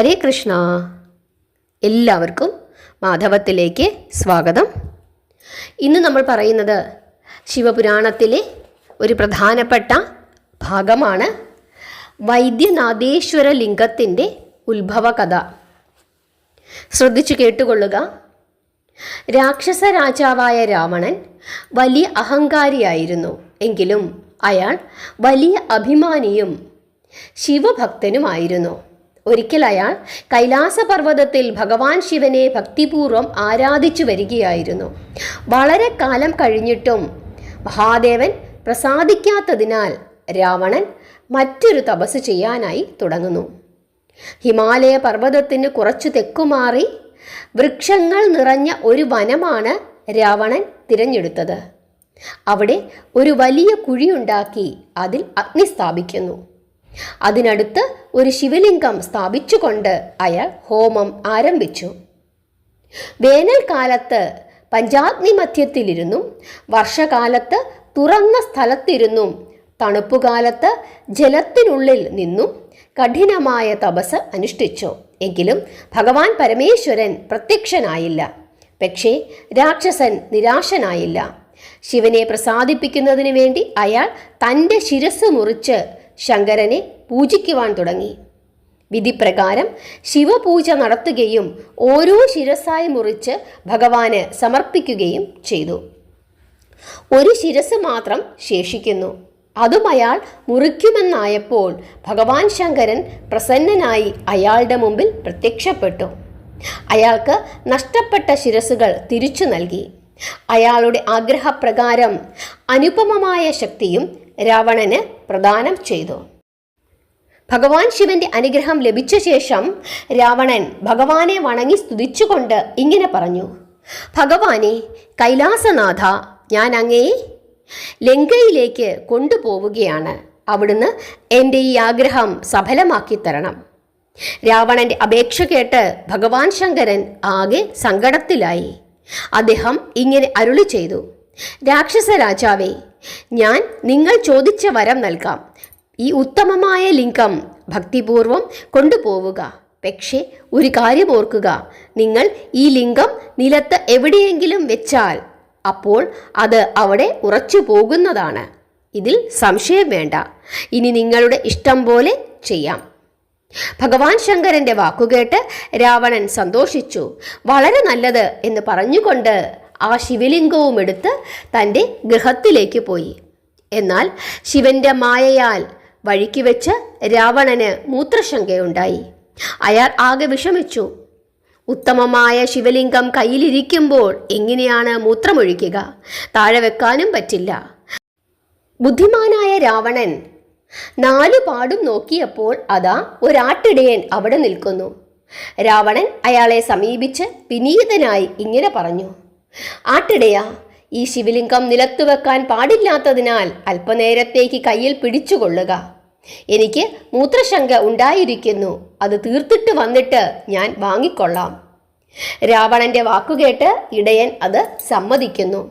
ഹരേ കൃഷ്ണ. എല്ലാവർക്കും മാധവത്തിലേക്ക് സ്വാഗതം. ഇന്ന് നമ്മൾ പറയുന്നത് ശിവപുരാണത്തിലെ ഒരു പ്രധാനപ്പെട്ട ഭാഗമാണ് വൈദ്യനാഥേശ്വര ലിംഗത്തിന്റെ ഉത്ഭവ കഥ. ശ്രദ്ധിച്ചു കേട്ടുകൊള്ളുക. രാക്ഷസ രാജാവായ രാവണൻ വലിയ അഹങ്കാരിയായിരുന്നു. എങ്കിലും അയാൾ വലിയ അഭിമാനിയും ശിവഭക്തനുമായിരുന്നു. ഒരിക്കൽ അയാൾ കൈലാസപർവതത്തിൽ ഭഗവാൻ ശിവനെ ഭക്തിപൂർവം ആരാധിച്ചു വരികയായിരുന്നു. വളരെ കാലം കഴിഞ്ഞിട്ടും മഹാദേവൻ പ്രസാദിക്കാത്തതിനാൽ രാവണൻ മറ്റൊരു തപസ് ചെയ്യാനായി തുടങ്ങുന്നു. ഹിമാലയ പർവതത്തിന് കുറച്ചു തെക്കുമാറി വൃക്ഷങ്ങൾ നിറഞ്ഞ ഒരു വനമാണ് രാവണൻ തിരഞ്ഞെടുത്തത്. അവിടെ ഒരു വലിയ കുഴിയുണ്ടാക്കി അതിൽ അഗ്നി സ്ഥാപിക്കുന്നു. അതിനടുത്ത് ഒരു ശിവലിംഗം സ്ഥാപിച്ചുകൊണ്ട് അയാൾ ഹോമം ആരംഭിച്ചു. വേനൽക്കാലത്ത് പഞ്ചാഗ്നി മധ്യത്തിലിരുന്നും വർഷകാലത്ത് തുറന്ന സ്ഥലത്തിരുന്നും തണുപ്പുകാലത്ത് ജലത്തിനുള്ളിൽ നിന്നും കഠിനമായ തപസ് അനുഷ്ഠിച്ചു. എങ്കിലും ഭഗവാൻ പരമേശ്വരൻ പ്രത്യക്ഷനായില്ല. പക്ഷേ രാക്ഷസൻ നിരാശനായില്ല. ശിവനെ പ്രസാദിപ്പിക്കുന്നതിന് വേണ്ടി അയാൾ തന്റെ ശിരസ് മുറിച്ച് ശങ്കരനെ പൂജിക്കുവാൻ തുടങ്ങി. വിധിപ്രകാരം ശിവപൂജ നടത്തുകയും ഓരോ ശിരസായി മുറിച്ച് ഭഗവാന് സമർപ്പിക്കുകയും ചെയ്തു. ഒരു ശിരസ് മാത്രം ശേഷിക്കുന്നു. അതും അയാൾ മുറിക്കുമെന്നായപ്പോൾ ഭഗവാൻ ശങ്കരൻ പ്രസന്നനായി അയാളുടെ മുമ്പിൽ പ്രത്യക്ഷപ്പെട്ടു. അയാൾക്ക് നഷ്ടപ്പെട്ട ശിരസുകൾ തിരിച്ചു നൽകി. അയാളുടെ ആഗ്രഹപ്രകാരം അനുപമമായ ശക്തിയും രാവണന് പ്രദാനം ചെയ്തു. ഭഗവാൻ ശിവന്റെ അനുഗ്രഹം ലഭിച്ച ശേഷം രാവണൻ ഭഗവാനെ വണങ്ങി സ്തുതിച്ചുകൊണ്ട് ഇങ്ങനെ പറഞ്ഞു. ഭഗവാനെ കൈലാസനാഥ ഞാൻ അങ്ങയെ ലങ്കയിലേക്ക് കൊണ്ടുപോവുകയാണ്. അവിടുന്ന് എന്റെ ഈ ആഗ്രഹം സഫലമാക്കി തരണം. രാവണന്റെ അപേക്ഷ കേട്ട് ഭഗവാൻ ശങ്കരൻ ആകെ സങ്കടത്തിലായി. അദ്ദേഹം ഇങ്ങനെ അരുളി ചെയ്തു. രാക്ഷസ രാജാവേ ഞാൻ നിങ്ങൾ ചോദിച്ച വരം നൽകാം. ഈ ഉത്തമമായ ലിംഗം ഭക്തിപൂർവം കൊണ്ടുപോവുക. പക്ഷേ ഒരു കാര്യം ഓർക്കുക. നിങ്ങൾ ഈ ലിംഗം നിലത്ത് എവിടെയെങ്കിലും വെച്ചാൽ അപ്പോൾ അത് അവിടെ ഉറച്ചു പോകുന്നതാണ്. ഇതിൽ സംശയം വേണ്ട. ഇനി നിങ്ങളുടെ ഇഷ്ടം പോലെ ചെയ്യാം. ഭഗവാൻ ശങ്കരന്റെ വാക്കുകേട്ട് രാവണൻ സന്തോഷിച്ചു. വളരെ നല്ലത് എന്ന് പറഞ്ഞുകൊണ്ട് ആ ശിവലിംഗവും എടുത്ത് തന്റെ ഗൃഹത്തിലേക്ക് പോയി. എന്നാൽ ശിവന്റെ മായയാൽ വഴിക്ക് വെച്ച് രാവണന് മൂത്രശങ്കയുണ്ടായി. അയാൾ ആകെ വിഷമിച്ചു. ഉത്തമമായ ശിവലിംഗം കയ്യിലിരിക്കുമ്പോൾ എങ്ങനെയാണ് മൂത്രമൊഴിക്കുക? താഴെ വെക്കാനും പറ്റില്ല. ബുദ്ധിമാനായ രാവണൻ നാലു പാടും നോക്കിയപ്പോൾ അതാ ഒരാട്ടിടയൻ അവിടെ നിൽക്കുന്നു. രാവണൻ അയാളെ സമീപിച്ച് വിനീതനായി ഇങ്ങനെ പറഞ്ഞു. ആട്ടിടയ ഈ ശിവലിംഗം നിലത്തു വെക്കാൻ പാടില്ലാത്തതിനാൽ അല്പനേരത്തേക്ക് കയ്യിൽ പിടിച്ചുകൊള്ളുക. എനിക്ക് മൂത്രശങ്ക ഉണ്ടായിരിക്കുന്നു അത് തീർത്തിട്ട് വന്നിട്ട് ഞാൻ വാങ്ങിക്കൊള്ളാം. രാവണന്റെ വാക്കുകേട്ട് ഇടയൻ അത് സമ്മതിക്കുന്നു.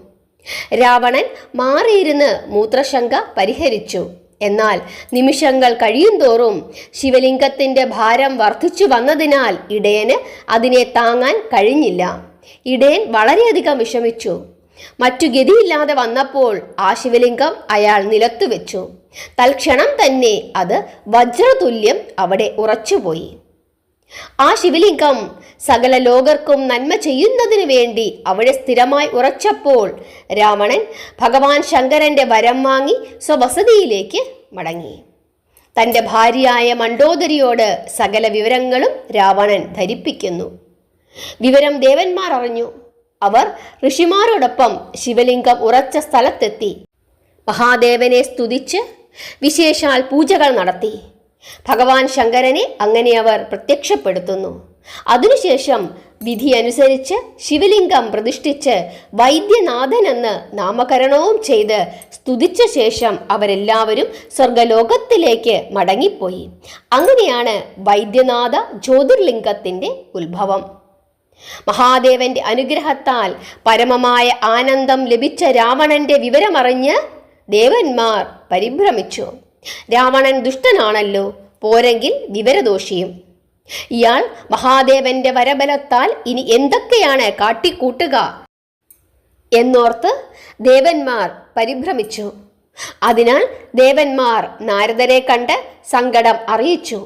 രാവണൻ മാറിയിരുന്ന് മൂത്രശങ്ക പരിഹരിച്ചു. എന്നാൽ നിമിഷങ്ങൾ കഴിയുന്തോറും ശിവലിംഗത്തിന്റെ ഭാരം വർദ്ധിച്ചു വന്നതിനാൽ ഇടയന് അതിനെ താങ്ങാൻ കഴിഞ്ഞില്ല. ഇടയൻ വളരെയധികം വിഷമിച്ചു. മറ്റു ഗതിയില്ലാതെ വന്നപ്പോൾ ആ ശിവലിംഗം അയാൾ നിലത്തു വെച്ചു. തൽക്ഷണം തന്നെ അത് വജ്രതുല്യം അവിടെ ഉറച്ചുപോയി. ആ ശിവലിംഗം സകല ലോകർക്കും നന്മ ചെയ്യുന്നതിനു വേണ്ടി അവിടെ സ്ഥിരമായി ഉറച്ചപ്പോൾ രാവണൻ ഭഗവാൻ ശങ്കരന്റെ വരം വാങ്ങി സ്വവസതിയിലേക്ക് മടങ്ങി. തന്റെ ഭാര്യയായ മണ്ടോദരിയോട് സകല വിവരങ്ങളും രാവണൻ ധരിപ്പിക്കുന്നു. വിവരം ദേവന്മാർ അറിഞ്ഞു. അവർ ഋഷിമാരോടൊപ്പം ശിവലിംഗം ഉറച്ച സ്ഥലത്തെത്തി. മഹാദേവനെ സ്തുതിച്ച് വിശേഷാൽ പൂജകൾ നടത്തി. ഭഗവാൻ ശങ്കരനെ അങ്ങനെ അവർ പ്രത്യക്ഷപ്പെടുത്തുന്നു. അതിനുശേഷം വിധി അനുസരിച്ച് ശിവലിംഗം പ്രതിഷ്ഠിച്ച് വൈദ്യനാഥൻ എന്ന് നാമകരണവും ചെയ്ത് സ്തുതിച്ച ശേഷം അവരെല്ലാവരും സ്വർഗലോകത്തിലേക്ക് മടങ്ങിപ്പോയി. അങ്ങനെയാണ് വൈദ്യനാഥ ജ്യോതിർലിംഗത്തിന്റെ ഉത്ഭവം. മഹാദേവന്റെ അനുഗ്രഹത്താൽ പരമമായ ആനന്ദം ലഭിച്ച രാവണന്റെ വിവരമറിഞ്ഞ് ദേവന്മാർ പരിഭ്രമിച്ചു. രാവണൻ ദുഷ്ടനാണല്ലോ പോരെങ്കിൽ വിവരദോഷിയും. ഇയാൾ മഹാദേവന്റെ വരബലത്താൽ ഇനി എന്തൊക്കെയാണ് കാട്ടിക്കൂട്ടുക എന്നോർത്ത് ദേവന്മാർ പരിഭ്രമിച്ചു. അതിനാൽ ദേവന്മാർ നാരദരെ കണ്ട് സങ്കടം അറിയിച്ചു.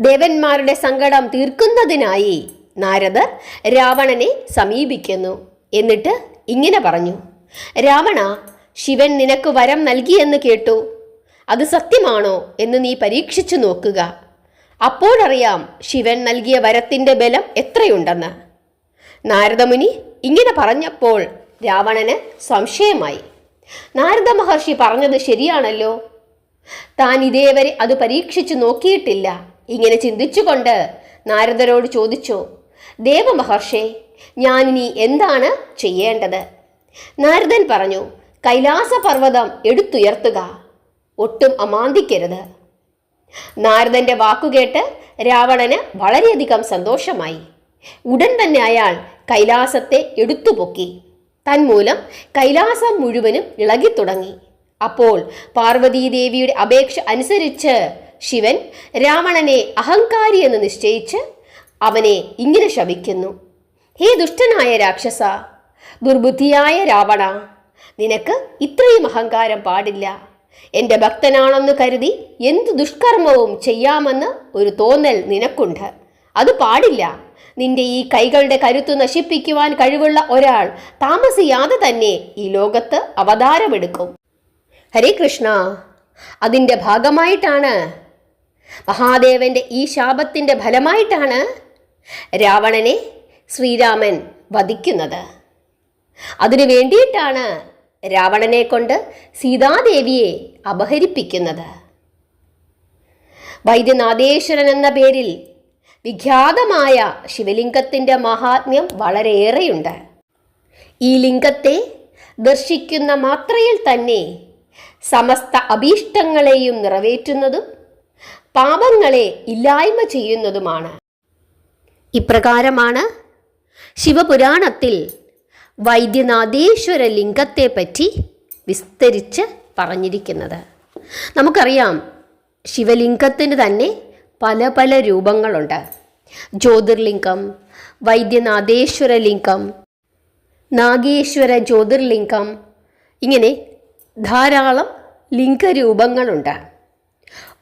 ദേവന്മാരുടെ സങ്കടം തീർക്കുന്നതിനായി നാരദർ രാവണനെ സമീപിക്കുന്നു. എന്നിട്ട് ഇങ്ങനെ പറഞ്ഞു. രാവണ ശിവൻ നിനക്ക് വരം നൽകിയെന്ന് കേട്ടു. അത് സത്യമാണോ എന്ന് നീ പരീക്ഷിച്ചു നോക്കുക. അപ്പോഴറിയാം ശിവൻ നൽകിയ വരത്തിന്റെ ബലം എത്രയുണ്ടെന്ന്. നാരദമുനി ഇങ്ങനെ പറഞ്ഞപ്പോൾ രാവണന് സംശയമായി. നാരദ മഹർഷി പറഞ്ഞത് ശരിയാണല്ലോ. താൻ ഇതേവരെ അത് പരീക്ഷിച്ചു നോക്കിയിട്ടില്ല. ഇങ്ങനെ ചിന്തിച്ചുകൊണ്ട് നാരദരോട് ചോദിച്ചു. ദേവമഹർഷേ ഞാനിനി എന്താണ് ചെയ്യേണ്ടത്? നാരദൻ പറഞ്ഞു കൈലാസപർവതം എടുത്തുയർത്തുക. ഒട്ടും അമാന്തിക്കരുത്. നാരദന്റെ വാക്കുകേട്ട് രാവണന് വളരെയധികം സന്തോഷമായി. ഉടൻ തന്നെ അയാൾ കൈലാസത്തെ എടുത്തുപൊക്കി. തന്മൂലം കൈലാസം മുഴുവനും ഇളകിത്തുടങ്ങി. അപ്പോൾ പാർവതീദേവിയുടെ അപേക്ഷ അനുസരിച്ച് ശിവൻ രാവണനെ അഹങ്കാരി എന്ന് നിശ്ചയിച്ച് അവനെ ഇങ്ങനെ ശപിക്കുന്നു. ഹേ ദുഷ്ടനായ രാക്ഷസ ദുർബുദ്ധിയായ രാവണ നിനക്ക് ഇത്രയും അഹങ്കാരം പാടില്ല. എന്റെ ഭക്തനാണെന്ന് കരുതി എന്ത് ദുഷ്കർമ്മവും ചെയ്യാമെന്ന് ഒരു തോന്നൽ നിനക്കുണ്ട്. അത് പാടില്ല. നിന്റെ ഈ കൈകളുടെ കരുത്തു നശിപ്പിക്കുവാൻ കഴിവുള്ള ഒരാൾ താമസിയാതെ തന്നെ ഈ ലോകത്ത് അവതാരമെടുക്കും. ഹരേ കൃഷ്ണ അതിന്റെ ഭാഗമായിട്ടാണ്? മഹാദേവന്റെ ഈ ശാപത്തിന്റെ ഫലമായിട്ടാണ് രാവണനെ ശ്രീരാമൻ വധിക്കുന്നത്. അതിനു വേണ്ടിയിട്ടാണ് രാവണനെ കൊണ്ട് സീതാദേവിയെ അപഹരിപ്പിക്കുന്നത്. വൈദ്യനാഥേശ്വരൻ എന്ന പേരിൽ വിഖ്യാതമായ ശിവലിംഗത്തിന്റെ മഹാത്മ്യം വളരെയേറെയുണ്ട്. ഈ ലിംഗത്തെ ദർശിക്കുന്ന മാത്രയിൽ തന്നെ സമസ്ത അഭീഷ്ടങ്ങളെയും നിറവേറ്റുന്നതും പാപങ്ങളെ ഇല്ലായ്മ ചെയ്യുന്നതുമാണ്. ഇപ്രകാരമാണ്. ശിവപുരാണത്തിൽ വൈദ്യനാഥേശ്വര ലിംഗത്തെപ്പറ്റി വിസ്തരിച്ച് പറഞ്ഞിരിക്കുന്നത്. നമുക്കറിയാം ശിവലിംഗത്തിന് തന്നെ പല പല രൂപങ്ങളുണ്ട്. ജ്യോതിർലിംഗം വൈദ്യനാഥേശ്വര ലിംഗം നാഗേശ്വര ജ്യോതിർലിംഗം ഇങ്ങനെ ധാരാളം ലിംഗരൂപങ്ങളുണ്ട്.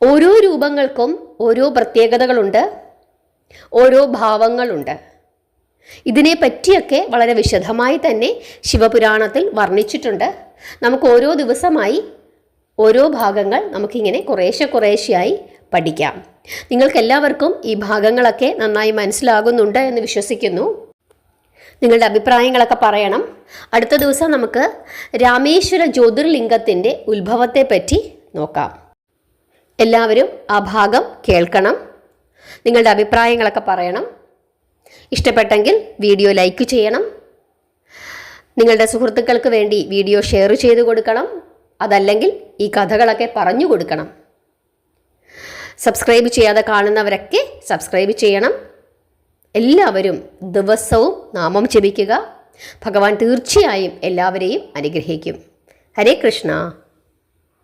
ഓരോ രൂപങ്ങൾക്കും ഓരോ പ്രത്യേകതകളുണ്ട്. ഓരോ ഭാവങ്ങളുണ്ട്. ഇതിനെ പറ്റിയൊക്കെ വളരെ വിശദമായി തന്നെ ശിവപുരാണത്തിൽ വർണിച്ചിട്ടുണ്ട്. നമുക്ക് ഓരോ ദിവസമായി ഓരോ ഭാഗങ്ങൾ നമുക്കിങ്ങനെ കുറേശ്ശെ കുറേശ്ശെയായി പഠിക്കാം. നിങ്ങൾക്കെല്ലാവർക്കും ഈ ഭാഗങ്ങളൊക്കെ നന്നായി മനസ്സിലാകുന്നുണ്ട് എന്ന് വിശ്വസിക്കുന്നു. നിങ്ങളുടെ അഭിപ്രായങ്ങളൊക്കെ പറയണം. അടുത്ത ദിവസം നമുക്ക് രാമേശ്വര ജ്യോതിർലിംഗത്തിന്റെ ഉത്ഭവത്തെപ്പറ്റി നോക്കാം. എല്ലാവരും ആ ഭാഗം കേൾക്കണം. നിങ്ങളുടെ അഭിപ്രായങ്ങളൊക്കെ പറയണം. ഇഷ്ടപ്പെട്ടെങ്കിൽ വീഡിയോ ലൈക്ക് ചെയ്യണം. നിങ്ങളുടെ സുഹൃത്തുക്കൾക്ക് വേണ്ടി വീഡിയോ ഷെയർ ചെയ്ത് കൊടുക്കണം. അതല്ലെങ്കിൽ ഈ കഥകളൊക്കെ പറഞ്ഞു കൊടുക്കണം. സബ്സ്ക്രൈബ് ചെയ്യാതെ കാണുന്നവരൊക്കെ സബ്സ്ക്രൈബ് ചെയ്യണം. എല്ലാവരും ദിവസവും നാമം ജപിക്കുക. ഭഗവാൻ തീർച്ചയായും എല്ലാവരെയും അനുഗ്രഹിക്കും. ഹരേ കൃഷ്ണ.